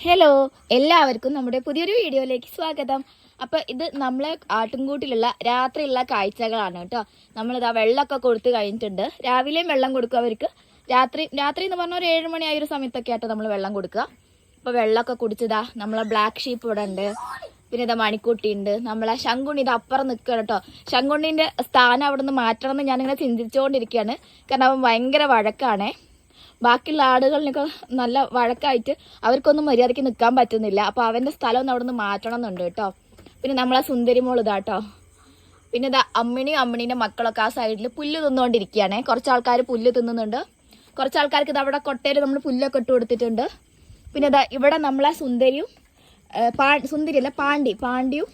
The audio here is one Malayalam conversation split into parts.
ഹലോ എല്ലാവർക്കും നമ്മുടെ പുതിയൊരു വീഡിയോയിലേക്ക് സ്വാഗതം. അപ്പോൾ ഇത് നമ്മളെ ആട്ടിൻകൂട്ടിലുള്ള രാത്രിയുള്ള കാഴ്ചകളാണ് കേട്ടോ. നമ്മളിതാ വെള്ളമൊക്കെ കൊടുത്തു കഴിഞ്ഞിട്ടുണ്ട്. രാവിലെയും വെള്ളം കൊടുക്കും അവർക്ക്. രാത്രി രാത്രി എന്ന് പറഞ്ഞാൽ ഒരു ഏഴ് മണി ആയൊരു സമയത്തൊക്കെ ആയിട്ട് നമ്മൾ വെള്ളം കൊടുക്കുക. അപ്പോൾ വെള്ളമൊക്കെ കുടിച്ചതാ നമ്മളെ ബ്ലാക്ക് ഷീപ്പ് ഇവിടെ ഉണ്ട്. പിന്നെ ഇതാ മണിക്കുട്ടി ഉണ്ട്. നമ്മളെ ശങ്കുണ്ണി ഇത് അപ്പുറം നിൽക്കുക കേട്ടോ. ശങ്കുണ്ണിന്റെ സ്ഥാനം അവിടെ നിന്ന് മാറ്റണം എന്ന് ഞാനിങ്ങനെ ചിന്തിച്ചുകൊണ്ടിരിക്കുകയാണ് കാരണം അവൻ ഭയങ്കര വഴക്കാണേ. ബാക്കിയുള്ള ആടുകളിനൊക്കെ നല്ല വഴക്കായിട്ട് അവർക്കൊന്നും മര്യാദയ്ക്ക് നിൽക്കാൻ പറ്റുന്നില്ല. അപ്പോൾ അവന്റെ സ്ഥലം അവിടെ നിന്ന് മാറ്റണം എന്നുണ്ട് കേട്ടോ. പിന്നെ നമ്മളെ സുന്ദരി മോൾ ഇതാട്ടോ പിന്നെ ഇതാ അമ്മിണിയും അമ്മിണീന്റെ മക്കളൊക്കെ ആ സൈഡിൽ പുല്ല് തിന്നുകൊണ്ടിരിക്കുകയാണേ. കുറച്ച് ആൾക്കാർ പുല്ല് തിന്നുന്നുണ്ട്. കുറച്ച് ആൾക്കാർക്ക് ഇത് അവിടെ കൊട്ടയിൽ നമ്മൾ പുല്ലൊക്കെ ഇട്ട് കൊടുത്തിട്ടുണ്ട്. പിന്നെ ഇതാ ഇവിടെ നമ്മളെ സുന്ദരിയും പാ സുന്ദരി അല്ല പാണ്ടി പാണ്ടിയും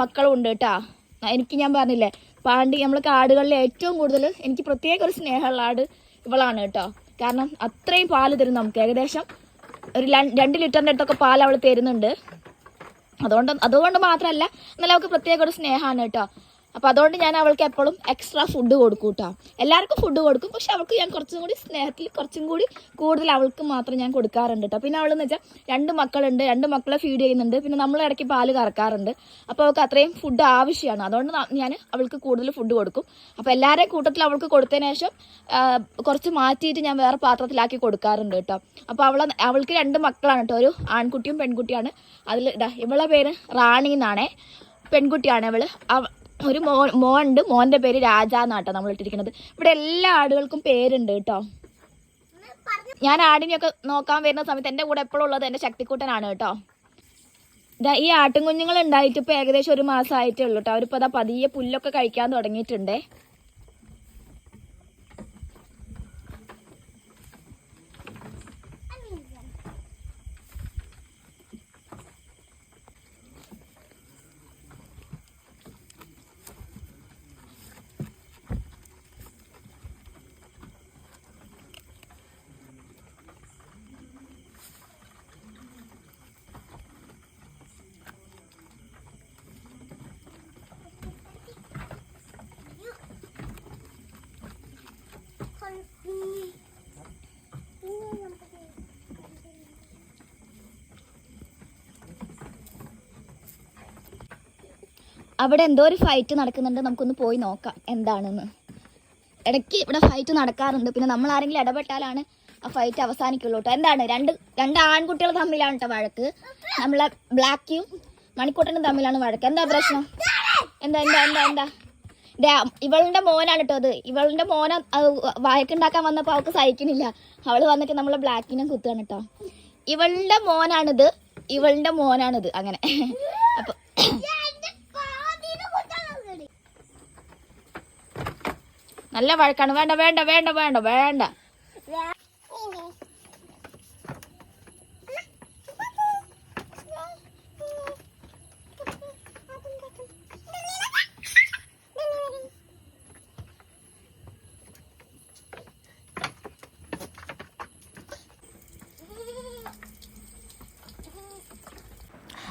മക്കളും ഉണ്ട് കേട്ടോ. എനിക്ക് ഞാൻ പറഞ്ഞില്ലേ പാണ്ടി നമ്മൾ കാടുകളിൽ ഏറ്റവും കൂടുതൽ എനിക്ക് പ്രത്യേക ഒരു സ്നേഹമുള്ള ആട് ഇവളാണ് കേട്ടോ. കാരണം അത്രയും പാൽ തരും നമുക്ക്. ഏകദേശം ഒരു രണ്ട് ലിറ്ററിന്റെ അടുത്തൊക്കെ പാൽ അവൾ തരുന്നുണ്ട്. അതുകൊണ്ട് അതുകൊണ്ട് മാത്രമല്ല എന്നാലും അവൾക്ക് പ്രത്യേക ഒരു സ്നേഹമാണ് കേട്ടോ. അപ്പോൾ അതുകൊണ്ട് ഞാൻ അവൾക്ക് എപ്പോഴും എക്സ്ട്രാ ഫുഡ് കൊടുക്കും കേട്ടോ എല്ലാവർക്കും ഫുഡ് കൊടുക്കും. പക്ഷെ അവൾക്ക് ഞാൻ കുറച്ചും കൂടി സ്നേഹത്തിൽ കുറച്ചും കൂടി കൂടുതൽ അവൾക്ക് മാത്രം ഞാൻ കൊടുക്കാറുണ്ട് കേട്ടോ പിന്നെ അവളെന്ന് വെച്ചാൽ രണ്ട് മക്കളുണ്ട്. രണ്ട് മക്കളെ ഫീഡ് ചെയ്യുന്നുണ്ട്. പിന്നെ നമ്മൾ ഇടയ്ക്ക് പാൽ കറക്കാറുണ്ട്. അപ്പോൾ അവൾക്ക് അത്രയും ഫുഡ് ആവശ്യമാണ് അതുകൊണ്ട് ഞാൻ അവൾക്ക് കൂടുതൽ ഫുഡ് കൊടുക്കും. അപ്പോൾ എല്ലാവരെയും കൂട്ടത്തിൽ അവൾക്ക് കൊടുത്തതിന് ശേഷം കുറച്ച് മാറ്റിയിട്ട് ഞാൻ വേറെ പാത്രത്തിലാക്കി കൊടുക്കാറുണ്ട് കേട്ടോ അപ്പോൾ അവളെ അവൾക്ക് രണ്ട് മക്കളാണ് കേട്ടോ ഒരു ആൺകുട്ടിയും പെൺകുട്ടിയാണ്. അതിൽ ഇവളെ പേര് റാണി എന്നാണേ. പെൺകുട്ടിയാണ് ഇവൾ. അവ- ഒരു മോ ഉണ്ട് മോന്റെ പേര് രാജ നമ്മൾ ഇട്ടിരിക്കുന്നത്. ഇവിടെ എല്ലാ ആടുകൾക്കും പേരുണ്ട് കേട്ടോ. ഞാൻ ആടിനെയൊക്കെ നോക്കാൻ വരുന്ന സമയത്ത് എന്റെ കൂടെ എപ്പോഴും ഉള്ളത് എന്റെ ശക്തിക്കൂട്ടനാണ് കേട്ടോ. ഈ ആട്ടിൻകുഞ്ഞുങ്ങൾ ഉണ്ടായിട്ട് ഇപ്പോൾ ഏകദേശം ഒരു മാസമായിട്ടേ ഉള്ളൂ കേട്ടോ. അവരിപ്പോൾ അതാ പതിയെ പുല്ലൊക്കെ കഴിക്കാൻ തുടങ്ങിയിട്ടുണ്ടേ. അവിടെ എന്തോ ഒരു ഫൈറ്റ് നടക്കുന്നുണ്ട് നമുക്കൊന്ന് പോയി നോക്കാം എന്താണെന്ന്. ഇടയ്ക്ക് ഇവിടെ ഫൈറ്റ് നടക്കാറുണ്ട് പിന്നെ നമ്മൾ ആരെങ്കിലും ഇടപെട്ടാലാണ് ആ ഫൈറ്റ് അവസാനിക്കുള്ളൂ കേട്ടോ എന്താണ്? രണ്ട് രണ്ട് ആൺകുട്ടികൾ തമ്മിലാണ് കേട്ടോ വഴക്ക്. നമ്മളെ ബ്ലാക്കിയും മണിക്കൂട്ടനും തമ്മിലാണ് വഴക്ക്. എന്താ പ്രശ്നം? എന്താ എന്താ എന്താ എന്താ? ഇവളുടെ മോനാണ് കേട്ടോ അത് ഇവളുടെ മോനെ വഴക്കുണ്ടാക്കാൻ വന്നപ്പോൾ അവൾക്ക് സഹിക്കണില്ല അവൾ വന്നിട്ട് നമ്മളെ ബ്ലാക്കിനെ കുത്തുകയാണ് കേട്ടോ ഇവളുടെ മോനാണിത്. ഇവളുടെ മോനാണിത്. അങ്ങനെ. അപ്പൊ നല്ല വഴക്കാണ്. വേണ്ട വേണ്ട വേണ്ട വേണ്ട വേണ്ട.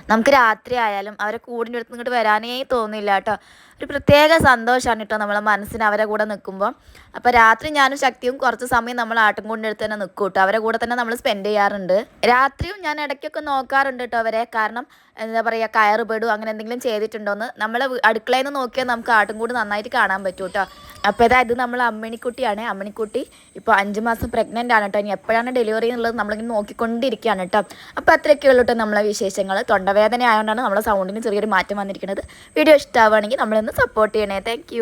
നമുക്ക് രാത്രി ആയാലും അവരെ കൂടിന്റെ അടുത്ത് ഇങ്ങോട്ട് വരാനേ തോന്നില്ല കേട്ടോ. ഒരു പ്രത്യേക സന്തോഷമാണ് കേട്ടോ നമ്മളെ മനസ്സിന് അവരെ കൂടെ നിൽക്കുമ്പോൾ അപ്പോൾ രാത്രി ഞാനും ശക്തിയും കുറച്ച് സമയം നമ്മൾ ആട്ടിൻകൂടിന്റെ അടുത്ത് തന്നെ നിൽക്കും കേട്ടോ. അവരെ കൂടെ തന്നെ നമ്മൾ സ്പെൻഡ് ചെയ്യാറുണ്ട്. രാത്രിയും ഞാൻ ഇടയ്ക്കൊക്കെ നോക്കാറുണ്ട് കേട്ടോ അവരെ. കാരണം എന്താ പറയുക കയറ് പെടും അങ്ങനെ എന്തെങ്കിലും ചെയ്തിട്ടുണ്ടോ എന്ന് നമ്മൾ അടുക്കളയിൽ നിന്ന് നോക്കിയാൽ നമുക്ക് ആട്ടിൻകൂട് നന്നായിട്ട് കാണാൻ പറ്റും കേട്ടോ. അപ്പോൾ അതായത് നമ്മൾ അമ്മിണിക്കുട്ടിയാണ്. അമ്മണിക്കുട്ടി ഇപ്പോൾ അഞ്ച് മാസം പ്രഗ്നന്റ് ആണ് കേട്ടോ ഇനി എപ്പോഴാണ് ഡെലിവറി എന്നുള്ളത് നമ്മളിങ്ങനെ നോക്കിക്കൊണ്ടിരിക്കുകയാണ് കേട്ടോ അപ്പോൾ അത്രയൊക്കെ ഉള്ളൂ കേട്ടോ നമ്മളെ വിശേഷങ്ങൾ തൊണ്ടവേദന ആയതുകൊണ്ടാണ് നമ്മളെ സൗണ്ടിന് ചെറിയൊരു മാറ്റം വന്നിരിക്കുന്നത്. വീഡിയോ ഇഷ്ടമാവുകയാണെങ്കിൽ നമ്മളൊന്ന് സപ്പോർട്ട് ചെയ്യണേ. താങ്ക്